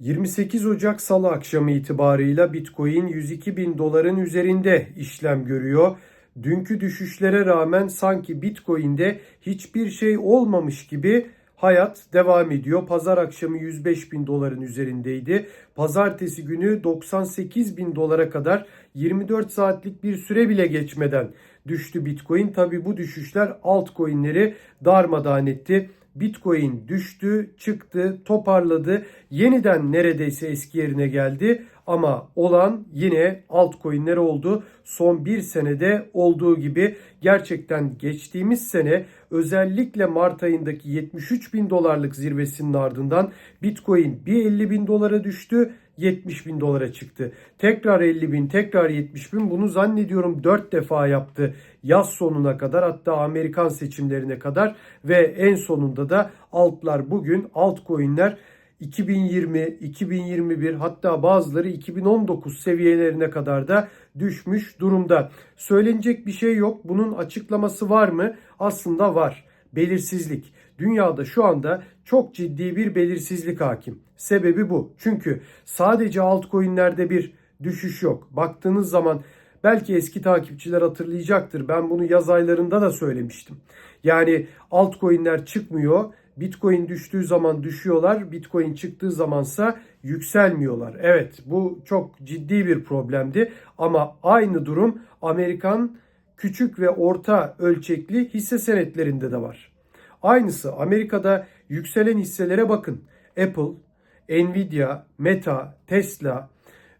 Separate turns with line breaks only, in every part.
28 Ocak Salı akşamı itibarıyla Bitcoin 102 bin doların üzerinde işlem görüyor. Dünkü düşüşlere rağmen sanki Bitcoin'de hiçbir şey olmamış gibi hayat devam ediyor. Pazar akşamı 105 bin doların üzerindeydi. Pazartesi günü 98 bin dolara kadar 24 saatlik bir süre bile geçmeden düştü Bitcoin. Tabi bu düşüşler altcoin'leri darmadağın etti. Bitcoin düştü, çıktı, toparladı. Yeniden neredeyse eski yerine geldi. Ama olan yine altcoin'ler oldu. Son bir senede olduğu gibi gerçekten geçtiğimiz sene özellikle Mart ayındaki 73 bin dolarlık zirvesinin ardından Bitcoin bir 50 bin dolara düştü. 70 bin dolara çıktı. Tekrar 50 bin, tekrar 70 bin. Bunu zannediyorum 4 defa yaptı yaz sonuna kadar hatta Amerikan seçimlerine kadar ve en sonunda da altlar bugün altcoin'ler 2020, 2021 hatta bazıları 2019 seviyelerine kadar da düşmüş durumda. Söylenecek bir şey yok. Bunun açıklaması var mı? Aslında var. Belirsizlik. Dünyada şu anda çok ciddi bir belirsizlik hakim. Sebebi bu. Çünkü sadece altcoin'lerde bir düşüş yok. Baktığınız zaman belki eski takipçiler hatırlayacaktır. Ben bunu yaz aylarında da söylemiştim. Yani altcoin'ler çıkmıyor. Bitcoin düştüğü zaman düşüyorlar. Bitcoin çıktığı zamansa yükselmiyorlar. Evet bu çok ciddi bir problemdi. Ama aynı durum Amerikan küçük ve orta ölçekli hisse senetlerinde de var. Aynısı Amerika'da yükselen hisselere bakın. Apple, Nvidia, Meta, Tesla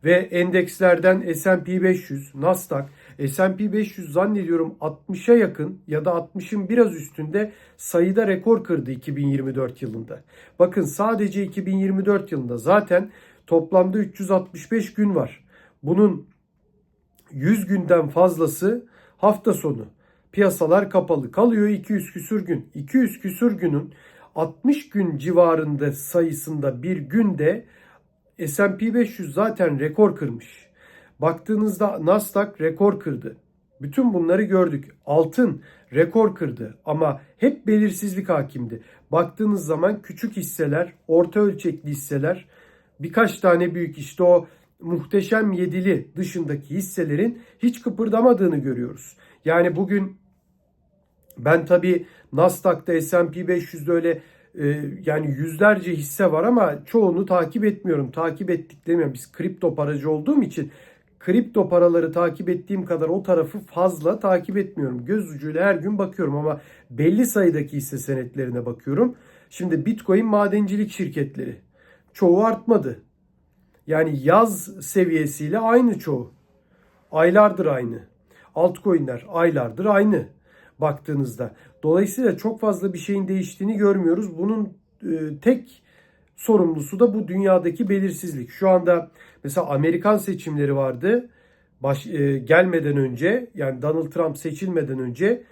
ve endekslerden S&P 500, Nasdaq, S&P 500 zannediyorum 60'a yakın ya da 60'ın biraz üstünde sayıda rekor kırdı 2024 yılında. Bakın sadece 2024 yılında zaten toplamda 365 gün var. Bunun 100 günden fazlası hafta sonu. Piyasalar kapalı kalıyor 200 küsür gün. 200 küsür günün 60 gün civarında sayısında bir günde S&P 500 zaten rekor kırmış. Baktığınızda Nasdaq rekor kırdı. Bütün bunları gördük. Altın rekor kırdı ama hep belirsizlik hakimdi. Baktığınız zaman küçük hisseler, orta ölçekli hisseler, birkaç tane büyük işte o muhteşem yedili dışındaki hisselerin hiç kıpırdamadığını görüyoruz. Yani bugün ben tabii Nasdaq'ta S&P 500'de öyle e, yani yüzlerce hisse var ama çoğunu takip etmiyorum. Takip ettiklerim biz kripto paracı olduğum için kripto paraları takip ettiğim kadar o tarafı fazla takip etmiyorum. Göz ucuyla her gün bakıyorum ama belli sayıdaki hisse senetlerine bakıyorum. Şimdi Bitcoin madencilik şirketleri çoğu artmadı. Yani yaz seviyesiyle aynı çoğu. Aylardır aynı. Altcoin'ler aylardır aynı baktığınızda. Dolayısıyla çok fazla bir şeyin değiştiğini görmüyoruz. Bunun e, tek sorumlusu da bu dünyadaki belirsizlik. Şu anda mesela Amerikan seçimleri vardı. Baş, e, gelmeden önce yani Donald Trump seçilmeden önce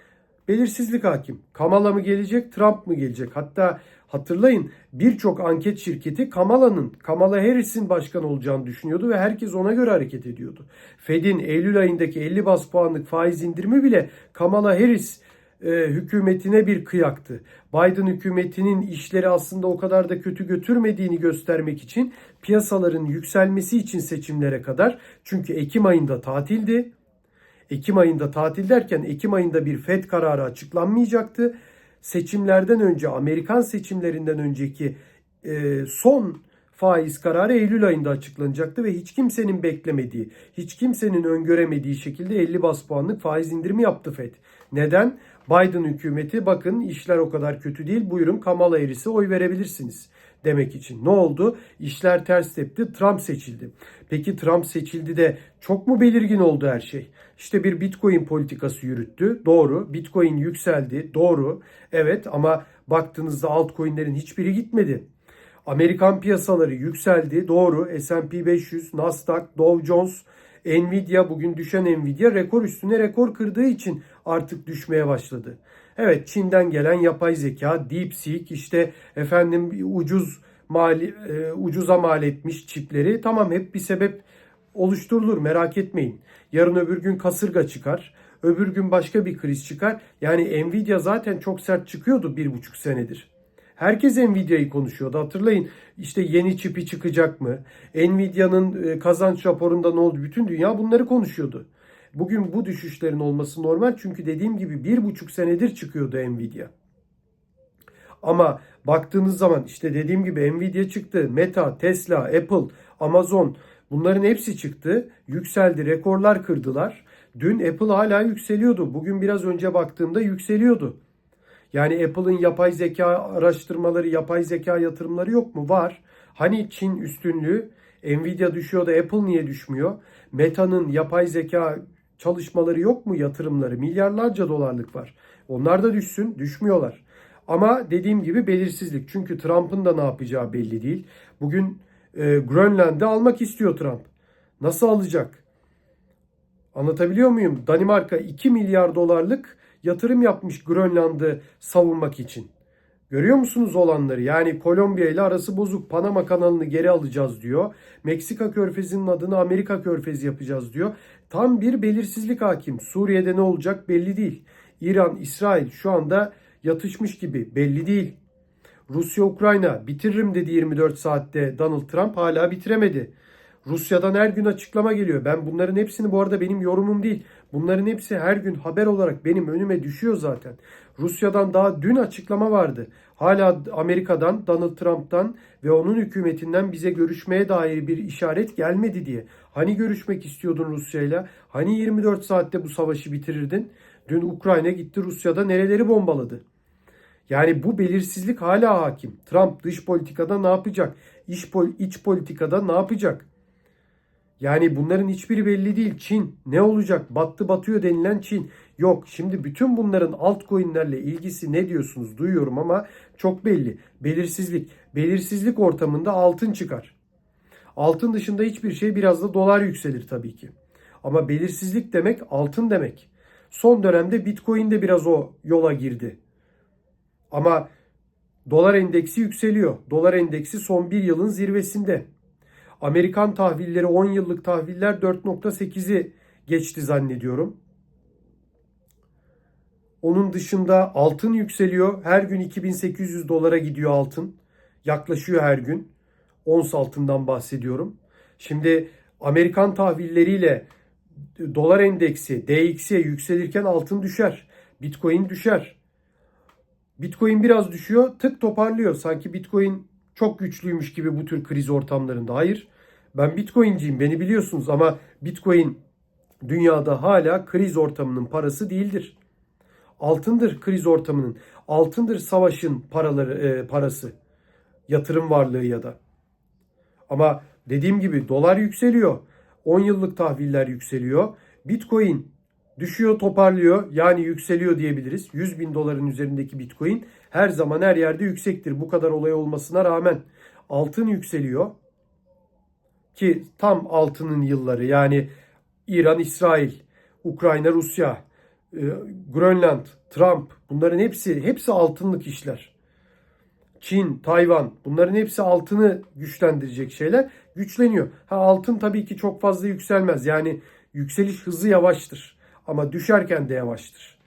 belirsizlik hakim. Kamala mı gelecek, Trump mı gelecek? Hatta hatırlayın birçok anket şirketi Kamala'nın, Kamala Harris'in başkan olacağını düşünüyordu ve herkes ona göre hareket ediyordu. Fed'in Eylül ayındaki 50 bas puanlık faiz indirimi bile Kamala Harris e, hükümetine bir kıyaktı. Biden hükümetinin işleri aslında o kadar da kötü götürmediğini göstermek için piyasaların yükselmesi için seçimlere kadar çünkü Ekim ayında tatildi. Ekim ayında tatil derken Ekim ayında bir FED kararı açıklanmayacaktı. Seçimlerden önce Amerikan seçimlerinden önceki e, son faiz kararı Eylül ayında açıklanacaktı ve hiç kimsenin beklemediği, hiç kimsenin öngöremediği şekilde 50 bas puanlık faiz indirimi yaptı FED. Neden? Biden hükümeti bakın işler o kadar kötü değil buyurun Kamala Harris'e oy verebilirsiniz demek için. Ne oldu? İşler ters tepti. Trump seçildi. Peki Trump seçildi de çok mu belirgin oldu her şey? İşte bir Bitcoin politikası yürüttü. Doğru. Bitcoin yükseldi. Doğru. Evet ama baktığınızda altcoin'lerin hiçbiri gitmedi. Amerikan piyasaları yükseldi. Doğru. S&P 500, Nasdaq, Dow Jones, Nvidia bugün düşen Nvidia rekor üstüne rekor kırdığı için artık düşmeye başladı. Evet Çin'den gelen yapay zeka, DeepSeek işte efendim ucuz mali, e, ucuza mal etmiş çipleri tamam hep bir sebep oluşturulur merak etmeyin. Yarın öbür gün kasırga çıkar. Öbür gün başka bir kriz çıkar. Yani Nvidia zaten çok sert çıkıyordu bir buçuk senedir. Herkes Nvidia'yı konuşuyordu. Hatırlayın işte yeni çipi çıkacak mı? Nvidia'nın e, kazanç raporunda ne oldu? Bütün dünya bunları konuşuyordu. Bugün bu düşüşlerin olması normal çünkü dediğim gibi bir buçuk senedir çıkıyordu Nvidia. Ama baktığınız zaman işte dediğim gibi Nvidia çıktı, Meta, Tesla, Apple, Amazon bunların hepsi çıktı. Yükseldi, rekorlar kırdılar. Dün Apple hala yükseliyordu. Bugün biraz önce baktığımda yükseliyordu. Yani Apple'ın yapay zeka araştırmaları, yapay zeka yatırımları yok mu? Var. Hani Çin üstünlüğü, Nvidia düşüyor da Apple niye düşmüyor? Meta'nın yapay zeka çalışmaları yok mu? Yatırımları milyarlarca dolarlık var. Onlar da düşsün, düşmüyorlar. Ama dediğim gibi belirsizlik. Çünkü Trump'ın da ne yapacağı belli değil. Bugün e, Grönland'ı almak istiyor Trump. Nasıl alacak? Anlatabiliyor muyum? Danimarka 2 milyar dolarlık yatırım yapmış Grönland'ı savunmak için. Görüyor musunuz olanları? Yani Kolombiya ile arası bozuk. Panama kanalını geri alacağız diyor. Meksika körfezinin adını Amerika körfezi yapacağız diyor. Tam bir belirsizlik hakim. Suriye'de ne olacak belli değil. İran, İsrail şu anda yatışmış gibi belli değil. Rusya, Ukrayna bitiririm dedi 24 saatte Donald Trump hala bitiremedi. Rusya'dan her gün açıklama geliyor. Ben bunların hepsini bu arada benim yorumum değil. Bunların hepsi her gün haber olarak benim önüme düşüyor zaten. Rusya'dan daha dün açıklama vardı. Hala Amerika'dan, Donald Trump'tan ve onun hükümetinden bize görüşmeye dair bir işaret gelmedi diye. Hani görüşmek istiyordun Rusya'yla? Hani 24 saatte bu savaşı bitirirdin? Dün Ukrayna gitti Rusya'da nereleri bombaladı? Yani bu belirsizlik hala hakim. Trump dış politikada ne yapacak? İç, iç politikada ne yapacak? Yani bunların hiçbiri belli değil. Çin ne olacak? Battı batıyor denilen Çin. Yok şimdi bütün bunların altcoin'lerle ilgisi ne diyorsunuz duyuyorum ama çok belli. Belirsizlik. Belirsizlik ortamında altın çıkar. Altın dışında hiçbir şey biraz da dolar yükselir tabii ki. Ama belirsizlik demek altın demek. Son dönemde Bitcoin de biraz o yola girdi. Ama dolar endeksi yükseliyor. Dolar endeksi son bir yılın zirvesinde. Amerikan tahvilleri 10 yıllık tahviller 4.8'i geçti zannediyorum. Onun dışında altın yükseliyor. Her gün 2800 dolara gidiyor altın. Yaklaşıyor her gün. Ons altından bahsediyorum. Şimdi Amerikan tahvilleriyle dolar endeksi DXY yükselirken altın düşer. Bitcoin düşer. Bitcoin biraz düşüyor, tık toparlıyor. Sanki Bitcoin çok güçlüymüş gibi bu tür kriz ortamlarında. Hayır. Ben Bitcoin'ciyim. Beni biliyorsunuz ama Bitcoin dünyada hala kriz ortamının parası değildir. Altındır kriz ortamının. Altındır savaşın paraları e, parası. Yatırım varlığı ya da. Ama dediğim gibi dolar yükseliyor. 10 yıllık tahviller yükseliyor. Bitcoin düşüyor toparlıyor yani yükseliyor diyebiliriz. 100 bin doların üzerindeki Bitcoin her zaman her yerde yüksektir. Bu kadar olay olmasına rağmen altın yükseliyor ki tam altının yılları yani İran, İsrail, Ukrayna, Rusya, e, Grönland, Trump bunların hepsi hepsi altınlık işler. Çin, Tayvan bunların hepsi altını güçlendirecek şeyler. Güçleniyor. Ha altın tabii ki çok fazla yükselmez. Yani yükseliş hızı yavaştır. Ama düşerken de yavaştır.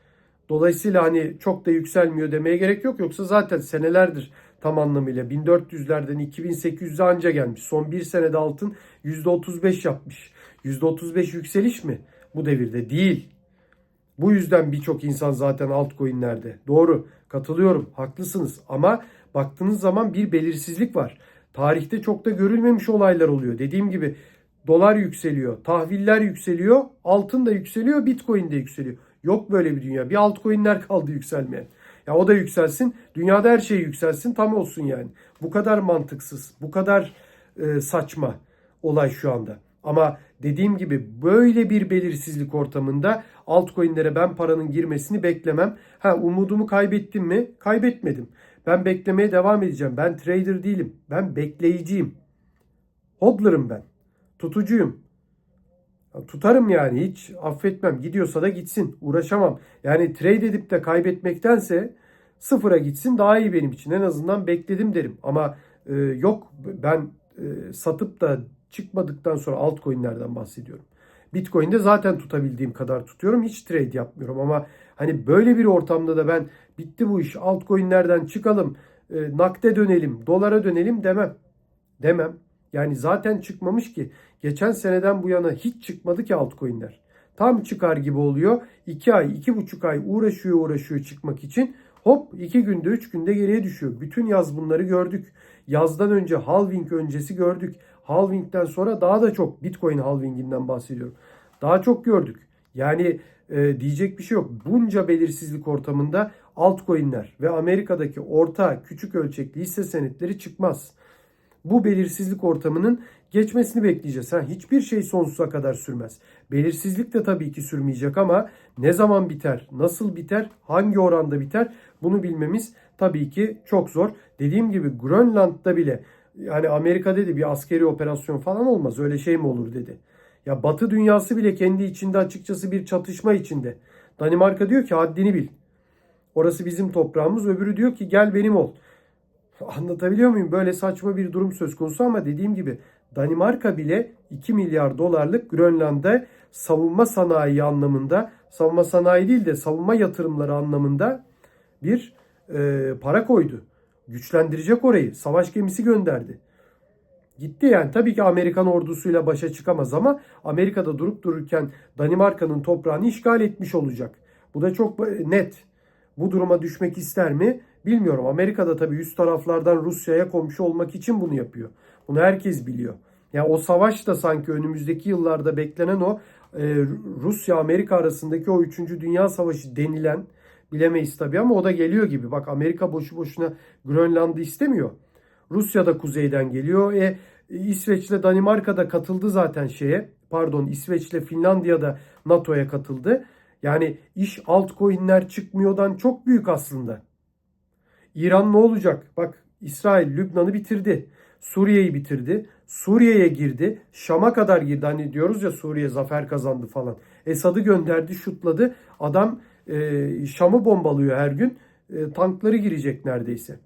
Dolayısıyla hani çok da yükselmiyor demeye gerek yok. Yoksa zaten senelerdir tam anlamıyla 1400'lerden 2800'e anca gelmiş. Son bir senede altın %35 yapmış. %35 yükseliş mi bu devirde? Değil. Bu yüzden birçok insan zaten altcoin'lerde. Doğru. Katılıyorum. Haklısınız. Ama baktığınız zaman bir belirsizlik var. Tarihte çok da görülmemiş olaylar oluyor. Dediğim gibi dolar yükseliyor, tahviller yükseliyor, altın da yükseliyor, bitcoin de yükseliyor. Yok böyle bir dünya. Bir altcoin'ler kaldı yükselmeyen. Ya o da yükselsin. Dünyada her şey yükselsin. Tam olsun yani. Bu kadar mantıksız, bu kadar e, saçma olay şu anda. Ama dediğim gibi böyle bir belirsizlik ortamında altcoin'lere ben paranın girmesini beklemem. Ha umudumu kaybettim mi? Kaybetmedim. Ben beklemeye devam edeceğim. Ben trader değilim. Ben bekleyiciyim. Hodler'ım ben. Tutucuyum. Tutarım yani hiç affetmem. Gidiyorsa da gitsin. Uğraşamam. Yani trade edip de kaybetmektense sıfıra gitsin daha iyi benim için. En azından bekledim derim. Ama e, yok ben e, satıp da çıkmadıktan sonra altcoin'lerden bahsediyorum. Bitcoin'de zaten tutabildiğim kadar tutuyorum. Hiç trade yapmıyorum ama hani böyle bir ortamda da ben bitti bu iş altcoin'lerden çıkalım e, nakde dönelim, dolara dönelim demem. Demem. Yani zaten çıkmamış ki. Geçen seneden bu yana hiç çıkmadı ki altcoin'ler. Tam çıkar gibi oluyor. 2 ay, 2,5 ay uğraşıyor uğraşıyor çıkmak için. Hop 2 günde 3 günde geriye düşüyor. Bütün yaz bunları gördük. Yazdan önce halving öncesi gördük. Halving'den sonra daha da çok Bitcoin halvinginden bahsediyorum. Daha çok gördük. Yani e, diyecek bir şey yok. Bunca belirsizlik ortamında altcoin'ler ve Amerika'daki orta küçük ölçekli hisse senetleri çıkmaz. Bu belirsizlik ortamının geçmesini bekleyeceğiz. Ha, hiçbir şey sonsuza kadar sürmez. Belirsizlik de tabii ki sürmeyecek ama ne zaman biter, nasıl biter, hangi oranda biter bunu bilmemiz tabii ki çok zor. Dediğim gibi Grönland'da bile yani Amerika dedi bir askeri operasyon falan olmaz öyle şey mi olur dedi. Ya Batı dünyası bile kendi içinde açıkçası bir çatışma içinde. Danimarka diyor ki haddini bil. Orası bizim toprağımız öbürü diyor ki gel benim ol. Anlatabiliyor muyum? Böyle saçma bir durum söz konusu ama dediğim gibi Danimarka bile 2 milyar dolarlık Grönland'da savunma sanayi anlamında, savunma sanayi değil de savunma yatırımları anlamında bir e, para koydu. Güçlendirecek orayı. Savaş gemisi gönderdi. Gitti yani. Tabii ki Amerikan ordusuyla başa çıkamaz ama Amerika'da durup dururken Danimarka'nın toprağını işgal etmiş olacak. Bu da çok net. Bu duruma düşmek ister mi? Bilmiyorum. Amerika'da tabii üst taraflardan Rusya'ya komşu olmak için bunu yapıyor. Bunu herkes biliyor. Yani o savaş da sanki önümüzdeki yıllarda beklenen o e, Rusya-Amerika arasındaki o 3. Dünya Savaşı denilen bilemeyiz tabii ama o da geliyor gibi. Bak Amerika boşu boşuna Grönland'ı istemiyor. Rusya da kuzeyden geliyor. E, İsveç'le Danimarka da katıldı zaten şeye. Pardon İsveç'le Finlandiya da NATO'ya katıldı. Yani iş altcoin'ler çıkmıyordan çok büyük aslında. İran ne olacak? Bak İsrail Lübnan'ı bitirdi. Suriye'yi bitirdi. Suriye'ye girdi. Şam'a kadar girdi. Hani diyoruz ya Suriye zafer kazandı falan. Esad'ı gönderdi, şutladı. Adam e, Şam'ı bombalıyor her gün. E, tankları girecek neredeyse.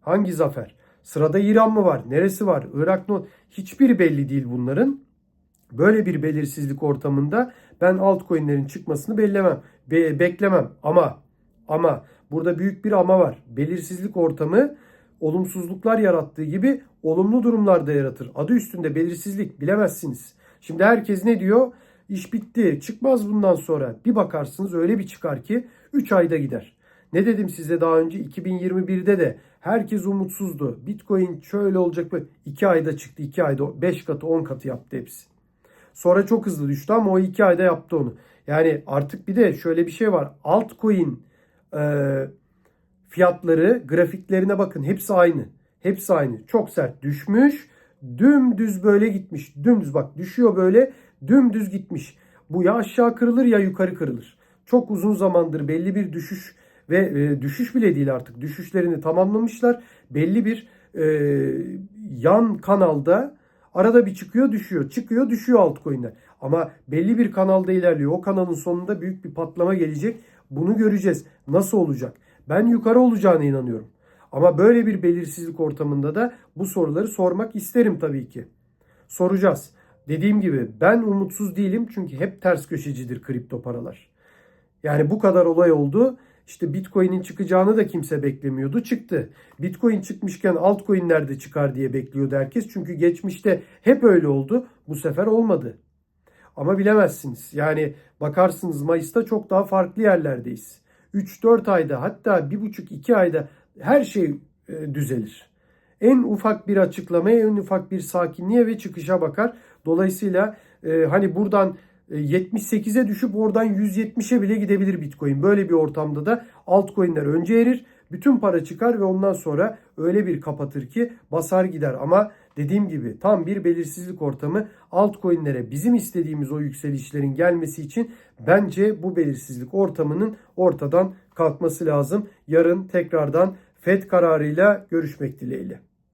Hangi zafer? Sırada İran mı var? Neresi var? Irak mı? Hiçbiri belli değil bunların. Böyle bir belirsizlik ortamında ben altcoin'lerin çıkmasını bellemem, be, beklemem. Ama ama burada büyük bir ama var. Belirsizlik ortamı olumsuzluklar yarattığı gibi olumlu durumlar da yaratır. Adı üstünde belirsizlik bilemezsiniz. Şimdi herkes ne diyor? İş bitti. Çıkmaz bundan sonra. Bir bakarsınız öyle bir çıkar ki 3 ayda gider. Ne dedim size daha önce 2021'de de herkes umutsuzdu. Bitcoin şöyle olacak mı? 2 ayda çıktı. 2 ayda 5 katı 10 katı yaptı hepsi. Sonra çok hızlı düştü ama o 2 ayda yaptı onu. Yani artık bir de şöyle bir şey var. Altcoin e, fiyatları grafiklerine bakın. Hepsi aynı. Hepsi aynı. Çok sert düşmüş. Dümdüz böyle gitmiş. Dümdüz bak düşüyor böyle. Dümdüz gitmiş. Bu ya aşağı kırılır ya yukarı kırılır. Çok uzun zamandır belli bir düşüş ve e, düşüş bile değil artık. Düşüşlerini tamamlamışlar. Belli bir e, yan kanalda arada bir çıkıyor düşüyor. Çıkıyor düşüyor altcoin'ler. Ama belli bir kanalda ilerliyor. O kanalın sonunda büyük bir patlama gelecek. Bunu göreceğiz. Nasıl olacak? Ben yukarı olacağına inanıyorum. Ama böyle bir belirsizlik ortamında da bu soruları sormak isterim tabii ki. Soracağız. Dediğim gibi ben umutsuz değilim çünkü hep ters köşecidir kripto paralar. Yani bu kadar olay oldu. İşte Bitcoin'in çıkacağını da kimse beklemiyordu. Çıktı. Bitcoin çıkmışken altcoin'ler de çıkar diye bekliyordu herkes. Çünkü geçmişte hep öyle oldu. Bu sefer olmadı. Ama bilemezsiniz. Yani bakarsınız Mayıs'ta çok daha farklı yerlerdeyiz. 3-4 ayda hatta 1,5-2 ayda her şey e, düzelir. En ufak bir açıklamaya, en ufak bir sakinliğe ve çıkışa bakar. Dolayısıyla e, hani buradan 78'e düşüp oradan 170'e bile gidebilir Bitcoin. Böyle bir ortamda da altcoin'ler önce erir. Bütün para çıkar ve ondan sonra öyle bir kapatır ki basar gider. Ama dediğim gibi tam bir belirsizlik ortamı altcoin'lere bizim istediğimiz o yükselişlerin gelmesi için bence bu belirsizlik ortamının ortadan kalkması lazım. Yarın tekrardan FED kararıyla görüşmek dileğiyle.